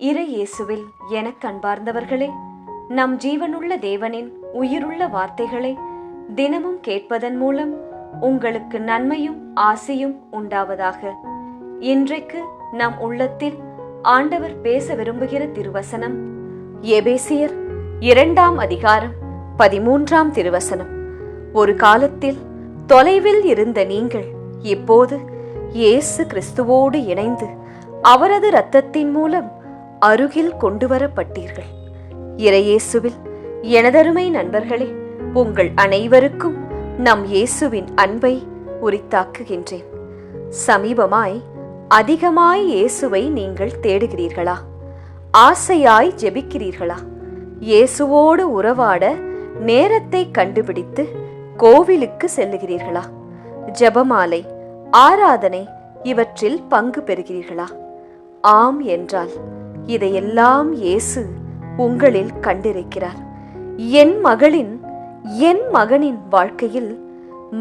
இறை இயேசுவில் எனக் கண்பார்ந்தவர்களே நம் ஜீவனுள்ள தேவனின் உயிருள்ள வார்த்தைகளை தினமும் கேட்பதன் மூலம் உங்களுக்கு நன்மையும் ஆசையும் உண்டாவதாக. இன்றைக்கு நம் உள்ளத்தில் ஆண்டவர் பேச விரும்புகிற திருவசனம் எபேசியர் இரண்டாம் அதிகாரம் பதிமூன்றாம் திருவசனம். ஒரு காலத்தில் தொலைவில் இருந்த நீங்கள் இப்போது இயேசு கிறிஸ்துவோடு இணைந்து அவரது இரத்தத்தின் மூலம் அருகில் கொண்டு வரப்பட்டீர்கள் இறையேசுவில் எனதருமை நண்பர்களே உங்கள் அனைவருக்கும் நம் இயேசுவின் அன்பை உரித்தாக்குகின்றேன். சமீபமாய் அதிகமாய் இயேசுவை நீங்கள் தேடுகிறீர்களா? ஆசையாய் ஜெபிக்கிறீர்களா? இயேசுவோடு உறவாட நேரத்தை கண்டுபிடித்து கோவிலுக்கு செல்லுகிறீர்களா? ஜெபமாலை ஆராதனை இவற்றில் பங்கு பெறுகிறீர்களா? ஆம் என்றால் இதையெல்லாம் இயேசு உங்களில் கண்டிருக்கிறார். என் மகளின் என் மகனின் வாழ்க்கையில்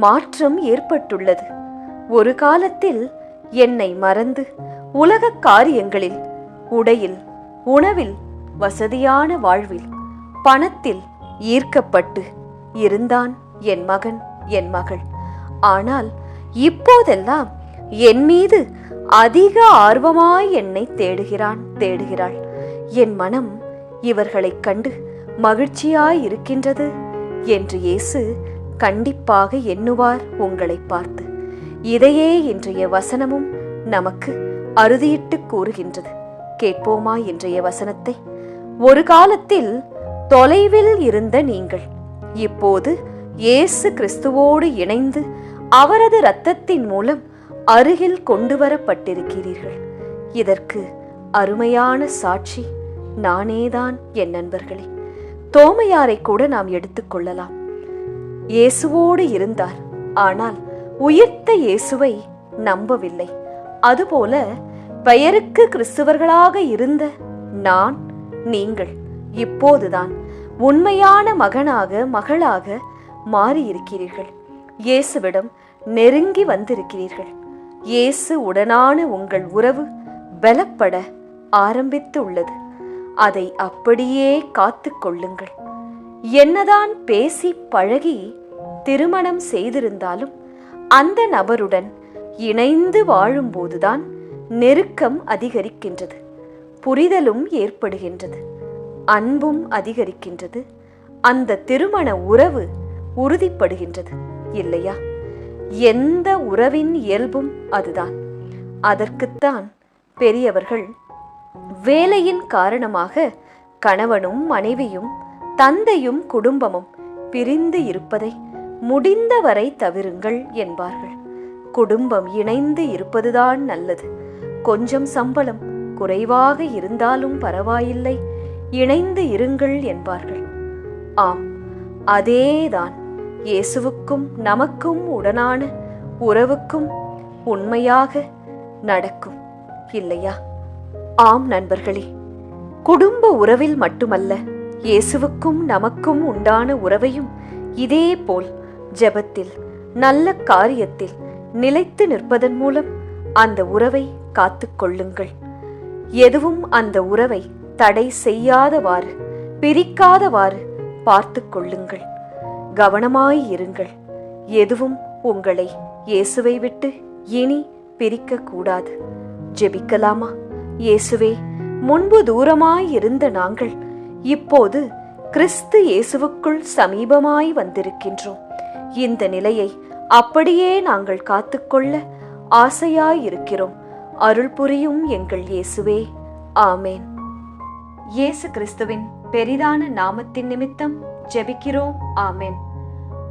மாற்றம் ஏற்பட்டுள்ளது. ஒரு காலத்தில் என்னை மறந்து உலக காரியங்களில் உடையில் உணவில் வசதியான வாழ்வில் பணத்தில் ஈர்க்கப்பட்டு இருந்தான் என் மகன் என் மகள். ஆனால் இப்போதெல்லாம் என் மீது அதிக ஆர்வமாய் என்னை தேடுகிறான் தேடுகிறாள். என் மனம் இவர்களைக் கண்டு மகிழ்ச்சியாய் இருக்கின்றது என்று இயேசு கண்டிப்பாக எண்ணுவார் உங்களை பார்த்து. இதையே இன்றைய வசனமும் நமக்கு அறுதியிட்டு கூறுகின்றது. கேட்போமா இன்றைய வசனத்தை? ஒரு காலத்தில் தொலைவில் இருந்த நீங்கள் இப்போது இயேசு கிறிஸ்துவோடு இணைந்து அவரது இரத்தத்தின் மூலம் அருகில் கொண்டு வரப்பட்டிருக்கிறீர்கள் இதற்கு அருமையான சாட்சி நானேதான் என் நண்பர்களே. தோமையாரை கூட நாம் எடுத்துக்கொள்ளலாம் இயேசுவோடு இருந்தார். ஆனால் உயிர்த்த இயேசுவை நம்பவில்லை. அதுபோல பெயருக்கு கிறிஸ்துவர்களாக இருந்த நான் நீங்கள் இப்போதுதான் உண்மையான மகனாக மகளாக மாறியிருக்கிறீர்கள். இயேசுவிடம் நெருங்கி வந்திருக்கிறீர்கள். இயேசு உடனான உங்கள் உறவு பலப்பட ஆரம்பித்து உள்ளது அதை அப்படியே காத்து கொள்ளுங்கள். என்னதான் பேசி பழகி திருமணம் செய்திருந்தாலும் அந்த நபருடன் இணைந்து வாழும்போதுதான் நெருக்கம் அதிகரிக்கின்றது. புரிதலும் ஏற்படுகின்றது. அன்பும் அதிகரிக்கின்றது. அந்த திருமண உறவு உறுதிப்படுகின்றது. இல்லையா? எந்த உறவின் இயல்பும் அதுதான். அதற்குத்தான் பெரியவர்கள் வேலையின் காரணமாக கணவனும் மனைவியும் தந்தையும் குடும்பமும் பிரிந்து இருப்பதை முடிந்தவரை தவிருங்கள் என்பார்கள். குடும்பம் இணைந்து இருப்பதுதான் நல்லது. கொஞ்சம் சம்பளம் குறைவாக இருந்தாலும் பரவாயில்லை. இணைந்து இருங்கள் என்பார்கள். ஆம் அதேதான். இயேசுவுக்கும் நமக்கும் உடனான உறவுக்கும் உண்மையாக நடக்கும் இல்லையா? ஆம் நண்பர்களே குடும்ப உறவில் மட்டுமல்ல இயேசுவுக்கும் நமக்கும் உண்டான உறவையும் இதே போல் ஜெபத்தில் நல்ல காரியத்தில் நிலைத்து நிற்பதன் மூலம் அந்த உறவை காத்துக்கொள்ளுங்கள் எதுவும் அந்த உறவை தடை செய்யாதவாறு பிரிக்காதவாறு பார்த்து கொள்ளுங்கள். கவனமாய் இருங்கள். எதுவும் உங்களை இயேசுவை விட்டு இனி பிரிக்க கூடாது ஜெபிக்கலாமா? இயேசுவே முன்பு தூரமாய் இருந்த நாங்கள் இப்போது கிறிஸ்து இயேசுவுக்குள் சமீபமாய் வந்திருக்கின்றோம். இந்த நிலையை அப்படியே நாங்கள் காத்துக்கொள்ள ஆசையாயிருக்கிறோம். அருள் புரியும் எங்கள் இயேசுவே. ஆமேன். இயேசு கிறிஸ்துவின் பெரிதான நாமத்தின் நிமித்தம் ஜெபிக்கிறோம். ஆமேன்.